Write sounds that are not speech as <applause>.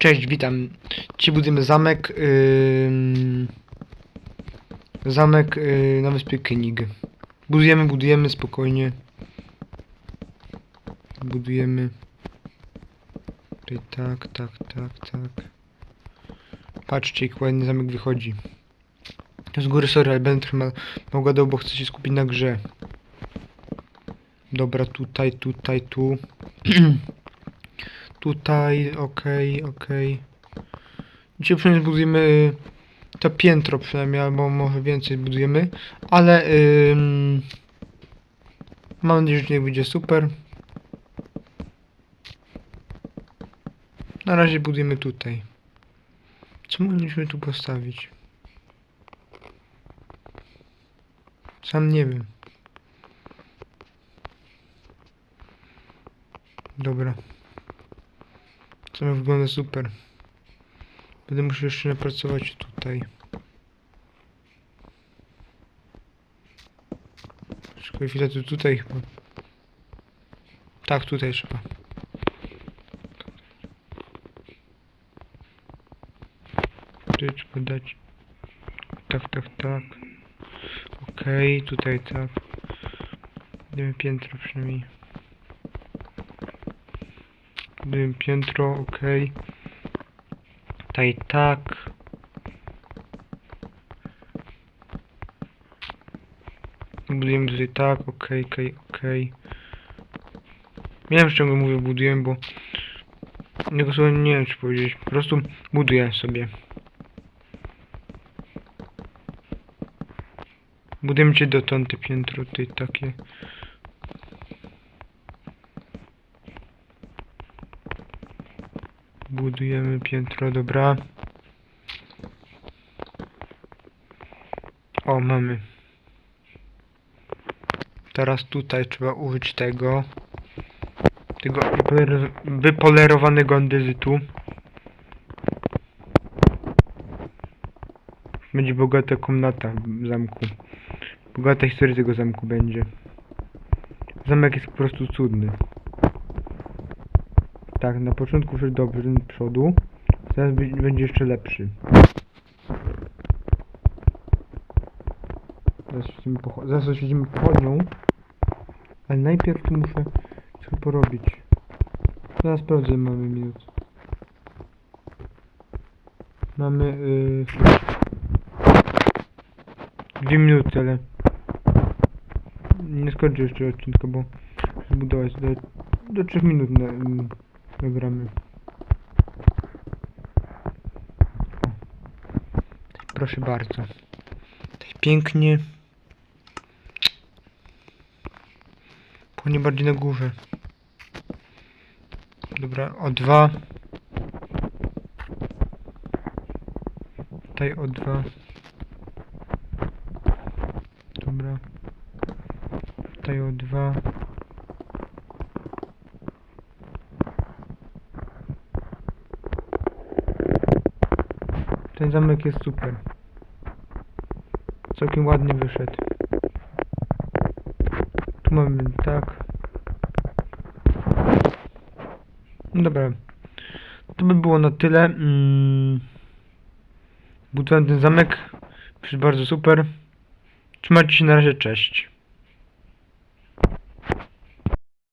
Cześć, witam. Dzisiaj budujemy zamek. ym, zamek yy, na wyspie König. Budujemy, budujemy spokojnie. Budujemy. Tutaj tak, tak, tak, tak. Patrzcie, jak ładny zamek wychodzi. Z góry, sorry, ale będę trochę ma- mało gadał, bo chcę się skupić na grze. Dobra, tutaj, tutaj, tu. <clears throat> Tutaj, okej, okej. Dzisiaj przynajmniej budujemy to piętro przynajmniej, albo może więcej budujemy, ale ym, mam nadzieję, że nie będzie super. Na razie budujemy tutaj. Co mogliśmy tu postawić? Sam nie wiem. Dobra. To wygląda super. Będę musiał jeszcze napracować tutaj. Czekaj chwilę, to tutaj chyba. Tak, tutaj trzeba. Tutaj trzeba dać. Tak, tak, tak. Okej, tutaj tak. Dajmy piętro przynajmniej. Piętro, okej. Tutaj tak. Budujemy tutaj tak, okej, okej, okej. Miałem z czego mówię budujemy, bo nie wiem czy powiedzieć. Po prostu buduję sobie. Budujemy cię dotąd te piętro tutaj takie. Budujemy piętro, dobra. O, mamy. Teraz tutaj trzeba użyć tego. Tego wypoler- wypolerowanego andezytu. Będzie bogata komnata w zamku. Bogata historia tego zamku będzie. Zamek jest po prostu cudny. Tak, na początku szedł dobrze do przodu. Teraz będzie jeszcze lepszy. Zaraz oświecimy, pocho- zaraz pochodnią. Ale najpierw tu muszę coś porobić. Zaraz sprawdzę, mamy minut. Mamy yy, dwie minuty, ale nie skończę jeszcze odcinka, bo zbudować do, do 3 minut na, mm, nagramy. O. Proszę bardzo. Tutaj pięknie. Płynie bardziej na górze. Dobra, o dwa. Tutaj o dwa. Dobra. Tutaj o dwa. Ten zamek jest super. Całkiem ładnie wyszedł. Tu mamy tak. No Dobra. To by było na tyle. Mm. Budowałem ten zamek. Jest bardzo super. Trzymajcie się na razie, cześć.